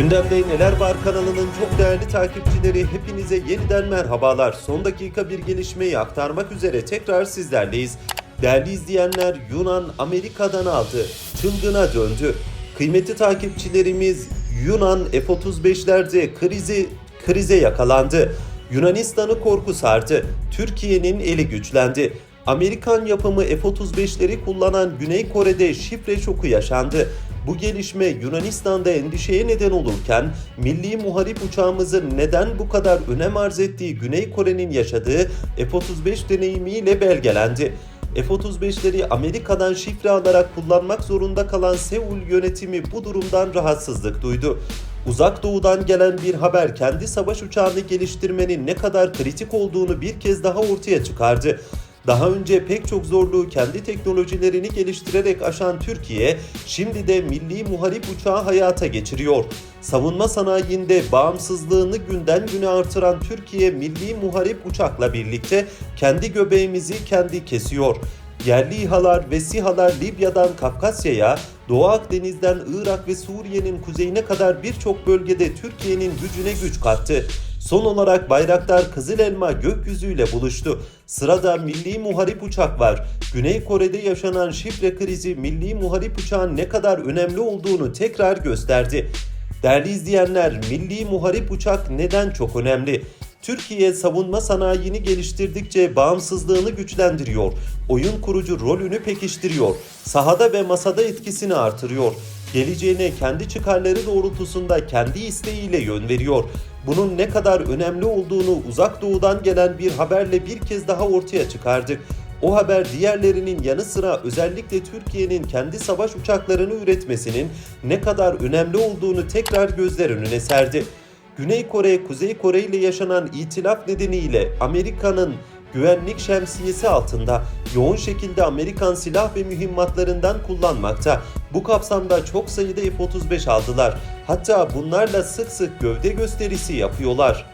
Gündemde Neler Var kanalının çok değerli takipçileri hepinize yeniden merhabalar. Son dakika bir gelişmeyi aktarmak üzere tekrar sizlerleyiz. Değerli izleyenler Yunan Amerika'dan aldı. Çılgına döndü. Kıymetli takipçilerimiz Yunan F-35'lerde krizi krize yakalandı. Yunanistan'ı korku sardı. Türkiye'nin eli güçlendi. Amerikan yapımı F-35'leri kullanan Güney Kore'de şifre şoku yaşandı. Bu gelişme Yunanistan'da endişeye neden olurken milli muharip uçağımızın neden bu kadar önem arz ettiği Güney Kore'nin yaşadığı F-35 deneyimiyle belgelendi. F-35'leri Amerika'dan şifre alarak kullanmak zorunda kalan Seul yönetimi bu durumdan rahatsızlık duydu. Uzak doğudan gelen bir haber kendi savaş uçağını geliştirmenin ne kadar kritik olduğunu bir kez daha ortaya çıkardı. Daha önce pek çok zorluğu kendi teknolojilerini geliştirerek aşan Türkiye, şimdi de milli muharip uçağı hayata geçiriyor. Savunma sanayinde bağımsızlığını günden güne artıran Türkiye milli muharip uçakla birlikte kendi göbeğimizi kendi kesiyor. Yerli İHA'lar ve SİHA'lar Libya'dan Kafkasya'ya, Doğu Akdeniz'den Irak ve Suriye'nin kuzeyine kadar birçok bölgede Türkiye'nin gücüne güç kattı. Son olarak Bayraktar Kızıl Elma gökyüzüyle buluştu. Sırada milli muharip uçak var. Güney Kore'de yaşanan şifre krizi milli muharip uçağın ne kadar önemli olduğunu tekrar gösterdi. Değerli izleyenler, milli muharip uçak neden çok önemli? Türkiye savunma sanayini geliştirdikçe bağımsızlığını güçlendiriyor. Oyun kurucu rolünü pekiştiriyor. Sahada ve masada etkisini artırıyor. Geleceğine kendi çıkarları doğrultusunda kendi isteğiyle yön veriyor. Bunun ne kadar önemli olduğunu uzak doğudan gelen bir haberle bir kez daha ortaya çıkardık. O haber diğerlerinin yanı sıra özellikle Türkiye'nin kendi savaş uçaklarını üretmesinin ne kadar önemli olduğunu tekrar gözler önüne serdi. Güney Kore, Kuzey Kore ile yaşanan itilaf nedeniyle Amerika'nın güvenlik şemsiyesi altında yoğun şekilde Amerikan silah ve mühimmatlarından kullanmakta. Bu kapsamda çok sayıda F-35 aldılar. Hatta bunlarla sık sık gövde gösterisi yapıyorlar.